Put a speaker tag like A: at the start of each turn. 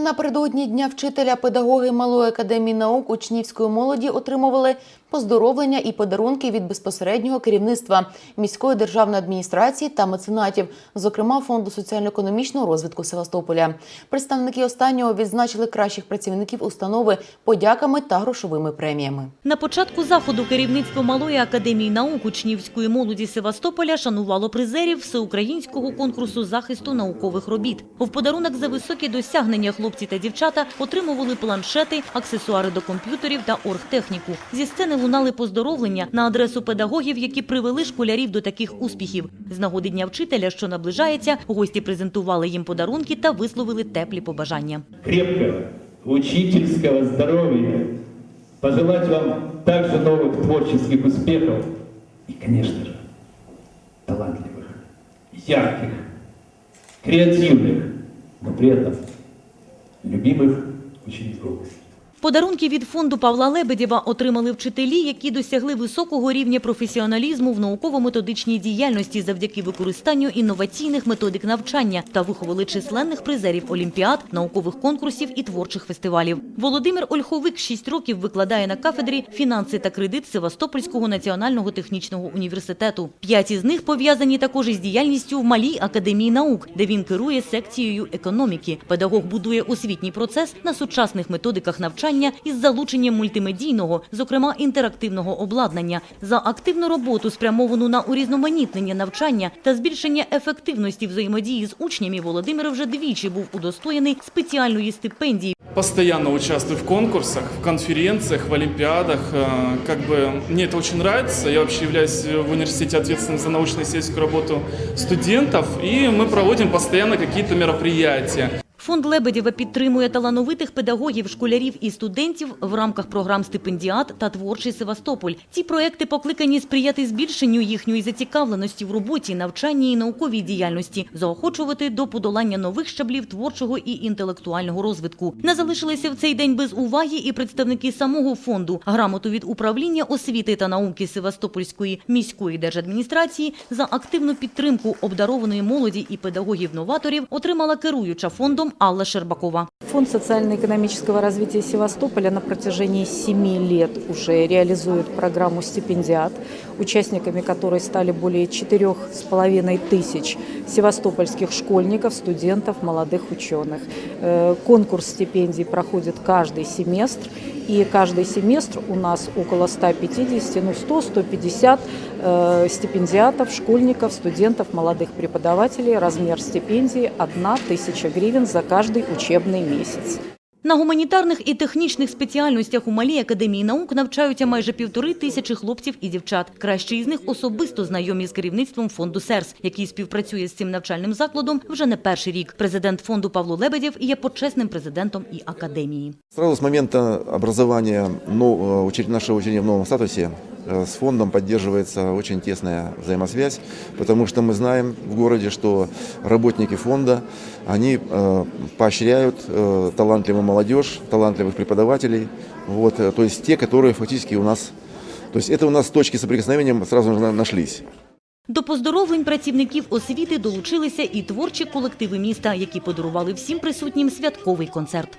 A: Напередодні дня вчителя педагоги Малої академії наук учнівської молоді отримували поздоровлення і подарунки від безпосереднього керівництва міської державної адміністрації та меценатів, зокрема фонду соціально-економічного розвитку Севастополя. Представники останнього відзначили кращих працівників установи подяками та грошовими преміями.
B: На початку заходу керівництво Малої академії наук учнівської молоді Севастополя шанувало призерів всеукраїнського конкурсу захисту наукових робіт. В подарунок за високі досягнення хлопці та дівчата отримували планшети, аксесуари до комп'ютерів та оргтехніку. Зі сцени лунали поздоровлення на адресу педагогів, які привели школярів до таких успіхів. З нагоди дня вчителя, що наближається, гості презентували їм подарунки та висловили теплі побажання.
C: крепкого учительского здоровья, пожелать вам также новых творческих успехов и, конечно же, талантливых, ярких, креативных, но при этом любимых учеников.
B: Подарунки від фонду Павла Лебедєва отримали вчителі, які досягли високого рівня професіоналізму в науково-методичній діяльності завдяки використанню інноваційних методик навчання та виховали численних призерів олімпіад, наукових конкурсів і творчих фестивалів. Володимир Ольховик 6 років викладає на кафедрі фінанси та кредит Севастопольського національного технічного університету. П'ять із них пов'язані також із діяльністю в Малій академії наук, де він керує секцією економіки. Педагог будує освітній процес на сучасних методиках навчання із залученням мультимедійного, зокрема інтерактивного обладнання, за активну роботу, спрямовану на урізноманітнення навчання та збільшення ефективності взаємодії з учнями. Володимир вже двічі був удостоєний спеціальної стипендії.
D: Постоянно участвую в конкурсах, в конференциях, в олимпиадах. Э, Как бы мне это очень нравится. Я вообще являюсь в университете ответственным за научно-исследовательскую работу студентов, и мы проводим постоянно какие-то мероприятия.
B: Фонд Лебедєва підтримує талановитих педагогів, школярів і студентів в рамках програм «Стипендіат» та «Творчий Севастополь». Ці проекти покликані сприяти збільшенню їхньої зацікавленості в роботі, навчанні і науковій діяльності, заохочувати до подолання нових щаблів творчого і інтелектуального розвитку. Не залишилися в цей день без уваги і представники самого фонду. Грамоту від управління освіти та науки Севастопольської міської держадміністрації за активну підтримку обдарованої молоді і педагогів-новаторів отримала керуюча фондом Алла Щербакова.
E: Фонд социально-экономического развития Севастополя на протяжении семи лет уже реализует программу «Стипендиат», участниками которой стали более четырех с половиной тысяч севастопольских школьников, студентов, молодых ученых. Э, Конкурс стипендий проходит каждый семестр, и каждый семестр у нас около 150, ну 100-150 э, стипендиатов, школьников, студентов, молодых преподавателей. Размер стипендии – 1 тысяча гривен за каждый учебный месяц.
B: На гуманітарних і технічних спеціальностях у Малій академії наук навчаються майже півтори тисячі хлопців і дівчат. Кращі із них особисто знайомі з керівництвом фонду СЕРС, який співпрацює з цим навчальним закладом вже не перший рік. Президент фонду Павло Лебедєв є почесним президентом і академії.
F: Сразу з моменту образування ну, нашого учення в новому статусе э, с фондом поддерживается очень тесная взаимосвязь, потому что мы знаем в городе, что работники фонда, они э, поощряют э, талантливую молодежь, талантливых преподавателей, вот, э, то есть те, которые фактически у нас, то есть это у нас точки соприкосновения сразу же на- нашлись.
B: До поздоровлень працівників освіти долучилися і творчі колективи міста, які подарували всім присутнім святковий концерт.